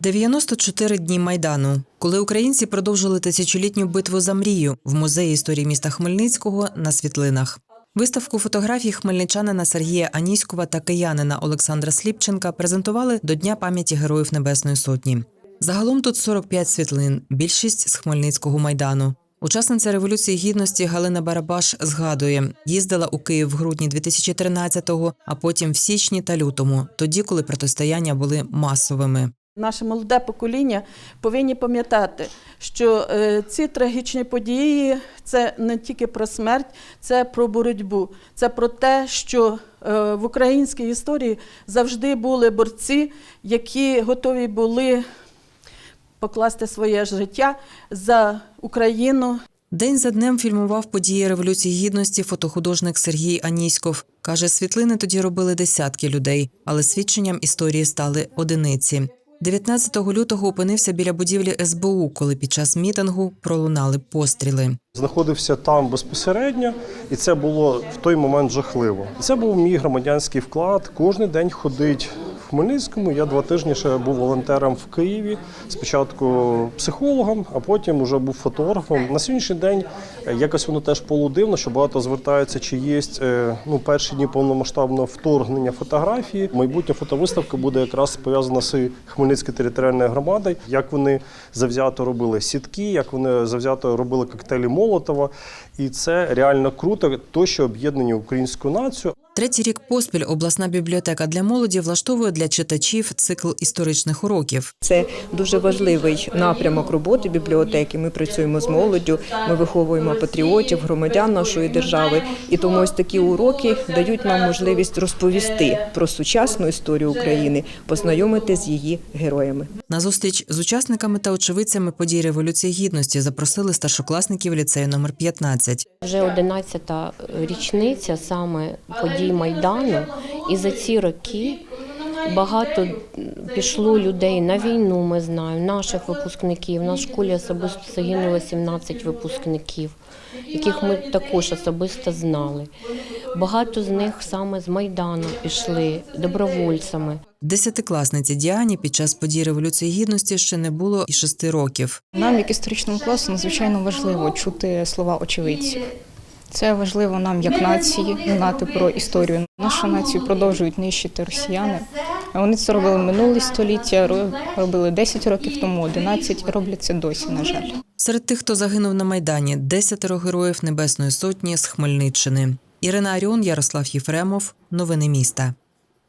94 дні майдану, коли українці продовжили тисячолітню битву за мрію в музеї історії міста Хмельницького на світлинах. Виставку фотографій хмельничанина Сергія Аніськова та киянина Олександра Сліпченка презентували до Дня пам'яті Героїв Небесної Сотні. Загалом тут 45 світлин, більшість з Хмельницького майдану. Учасниця революції гідності Галина Барабаш згадує, їздила у Київ в грудні 2013-го, а потім в січні та лютому, тоді, коли протистояння були масовими. Наше молоде покоління повинні пам'ятати, що е, ці трагічні події це не тільки про смерть, це про боротьбу. Це про те, що е, в українській історії завжди були борці, які готові були покласти своє життя за Україну, День за днем фільмував події Революції Гідності фотохудожник Сергій Аніськов. Каже, світлини тоді робили десятки людей, але свідченням історії стали одиниці. 19 лютого опинився біля будівлі СБУ, коли під час мітингу пролунали постріли. Знаходився там безпосередньо, і це було в той момент жахливо. Це був мій громадянський вклад. Кожен день ходить Хмельницькому. Я два тижні ще був волонтером в Києві. Спочатку психологом, а потім вже був фотографом. На сьогоднішній день е, якось воно теж полудивно, що багато звертаються, чи є е, ну, перші дні повномасштабного вторгнення фотографії. Майбутня фотовиставка буде якраз пов'язана з Хмельницькою територіальною громадою, як вони завзято робили сітки, як вони завзято робили коктейлі Молотова. І це реально круто, то, що об'єднує українську націю. Третій рік поспіль обласна бібліотека для молоді влаштовує для читачів цикл історичних уроків. Це дуже важливий напрямок роботи бібліотеки. Ми працюємо з молоддю, ми виховуємо патріотів, громадян нашої держави. І тому ось такі уроки дають нам можливість розповісти про сучасну історію України, познайомити з її героями. На зустріч з учасниками та очевидцями подій Революції Гідності запросили старшокласників ліцею номер 15. Вже 11-та річниця саме подій Майдану, і за ці роки багато пішло людей на війну. Ми знаємо, наших випускників. На школі особисто загинуло 17 випускників, яких ми також особисто знали. Багато з них саме з Майдану пішли добровольцями. Десятикласниці Діані під час подій Революції Гідності ще не було і шести років. Нам, як історичному класу, надзвичайно важливо чути слова очевидців. Це важливо нам, як нації, знати про історію. Нашу націю продовжують нищити росіяни. Вони це робили минуле століття, ро- робили 10 років тому, 11, роблять це досі, на жаль. Серед тих, хто загинув на Майдані, десятеро героїв Небесної Сотні з Хмельниччини. Ірина Аріон, Ярослав Єфремов. Новини міста.